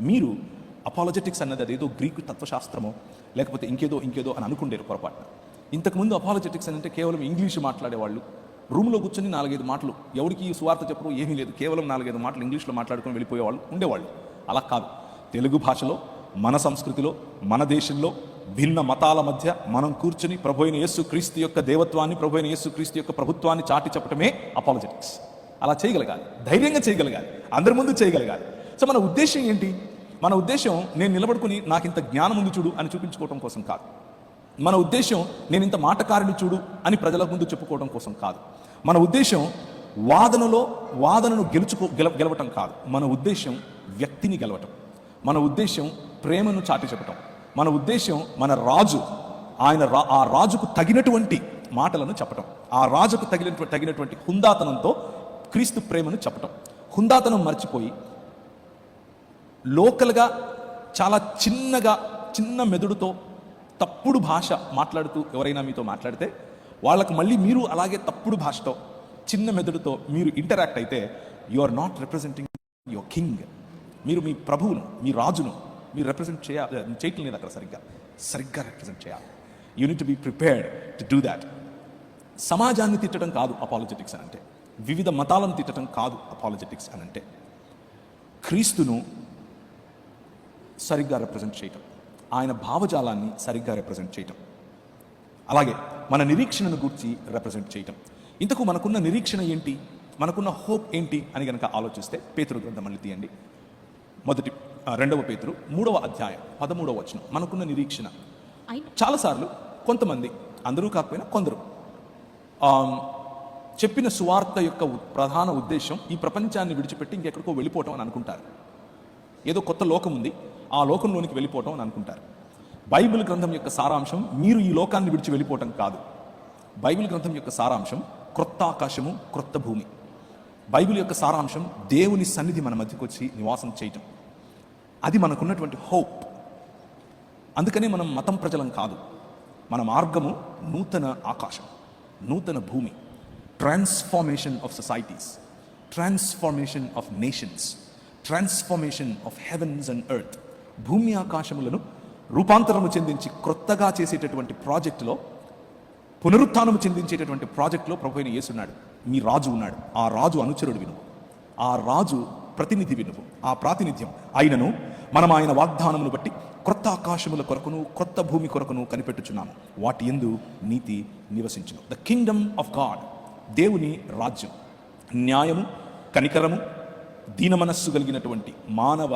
మీరు అపాలజెటిక్స్ అన్నది అదేదో గ్రీకు తత్వశాస్త్రమో లేకపోతే ఇంకేదో ఇంకేదో అని అనుకుండేరు పొరపాటున. ఇంతకుముందు అపాలజెటిక్స్ అని అంటే కేవలం ఇంగ్లీష్ మాట్లాడేవాళ్ళు. రూమ్లో కూర్చొని నాలుగైదు మాటలు. ఎవరికి సువార్త చెప్పరు ఏమీ లేదు. కేవలం నాలుగైదు మాటలు ఇంగ్లీష్లో మాట్లాడుకొని వెళ్ళిపోయేవాళ్ళు ఉండేవాళ్ళు. అలా కాదు. తెలుగు భాషలో మన సంస్కృతిలో మన దేశంలో భిన్న మతాల మధ్య మనం కూర్చుని ప్రభు అయిన యేసు క్రీస్తు యొక్క దేవత్వాన్ని ప్రభు అయిన యేసు క్రీస్తు యొక్క ప్రభుత్వాన్ని చాటి చెప్పటమే అపాలజెటిక్స్ అలా చేయగలగాలి. ధైర్యంగా చేయగలగాలి. అందరి ముందు చేయగలగాలి. సో మన ఉద్దేశం ఏంటి? మన ఉద్దేశం నేను నిలబడుకుని నాకు ఇంత జ్ఞానం ఉంది చూడు అని చూపించుకోవడం కోసం కాదు. మన ఉద్దేశం నేను ఇంత మాటకారిని చూడు అని ప్రజల ముందు చెప్పుకోవడం కోసం కాదు. మన ఉద్దేశం వాదనలో వాదనను గెలుచుకో గెల గెలవటం కాదు. మన ఉద్దేశం వ్యక్తిని గెలవటం. మన ఉద్దేశం ప్రేమను చాటి చెప్పటం. మన ఉద్దేశం మన రాజు ఆయన రా ఆ రాజుకు తగినటువంటి మాటలను చెప్పటం. ఆ రాజుకు తగినటువంటి తగినటువంటి హుందాతనంతో క్రీస్తు ప్రేమను చెప్పటం. హుందాతనం మర్చిపోయి లోకల్గా చాలా చిన్నగా చిన్న మెదడుతో తప్పుడు భాష మాట్లాడుతూ ఎవరైనా మీతో మాట్లాడితే వాళ్ళకు మళ్ళీ మీరు అలాగే తప్పుడు భాషతో చిన్న మెదడుతో మీరు ఇంటరాక్ట్ అయితే you are not representing your king మీరు మీ ప్రభువును మీ రాజును మీరు రిప్రజెంట్ చేయాలి చేయటం లేదు అక్కడ సరిగ్గా సరిగ్గా రిప్రజెంట్ చేయాలి. You need to be prepared to do that సమాజాన్ని తిట్టడం కాదు అపాలజెటిక్స్ అని అంటే వివిధ మతాలను తిట్టడం కాదు అపాలజెటిక్స్ అని అంటే క్రీస్తును సరిగ్గా రిప్రజెంట్ చేయటం. ఆయన భావజాలాన్ని సరిగ్గా రిప్రజెంట్ చేయటం. అలాగే మన నిరీక్షణను గురించి రిప్రజెంట్ చేయటం. ఇంతకు మనకున్న నిరీక్షణ ఏంటి? మనకున్న హోప్ ఏంటి? అని కనుక ఆలోచిస్తే పేతురు గ్రంథం మళ్ళీ తీయండి. మొదటి రెండవ పేతురు మూడవ అధ్యాయం పదమూడవ వచనం. మనకున్న నిరీక్షణ. చాలాసార్లు కొంతమంది అందరూ కాకపోయినా కొందరు చెప్పిన సువార్త యొక్క ప్రధాన ఉద్దేశం ఈ ప్రపంచాన్ని విడిచిపెట్టి ఇంకెక్కడికో వెళ్ళిపోవటం అని అనుకుంటారు. ఏదో కొత్త లోకం ఉంది. ఆ లోకంలోనికి వెళ్ళిపోవటం అని అనుకుంటారు. బైబిల్ గ్రంథం యొక్క సారాంశం మీరు ఈ లోకాన్ని విడిచి వెళ్ళిపోవటం కాదు. బైబిల్ గ్రంథం యొక్క సారాంశం క్రొత్త ఆకాశము క్రొత్త భూమి. బైబిల్ యొక్క సారాంశం దేవుని సన్నిధి మన మధ్యకు వచ్చి నివాసం చేయటం. అది మనకున్నటువంటి హోప్. అందుకనే మనం మతం ప్రజలం కాదు. మన మార్గము నూతన ఆకాశం నూతన భూమి. Transformation of societies transformation of nations transformation of heavens and earth భూమి ఆకాశములను రూపాంతరము చెందించి క్రొత్తగా చేసేటటువంటి ప్రాజెక్టులో పునరుత్నము చెందించేటటువంటి ప్రాజెక్టులో ప్రభు అయిన యేసున్నాడు మీ రాజు ఉన్నాడు. ఆ రాజు అనుచరుడు వినువు ఆ రాజు ప్రతినిధి వినువు ఆ ప్రాతినిధ్యం అయినను మనం ఆయన వాగ్దానమును బట్టి క్రొత్త ఆకాశముల కొరకును క్రొత్త భూమి కొరకును కనిపెట్టుచున్నాము. వాటి ఎందు నీతి నివసించును. ద కింగ్డమ్ ఆఫ్ గాడ్ దేవుని రాజ్యం. న్యాయము కనికరము దీనమనస్సు కలిగినటువంటి మానవ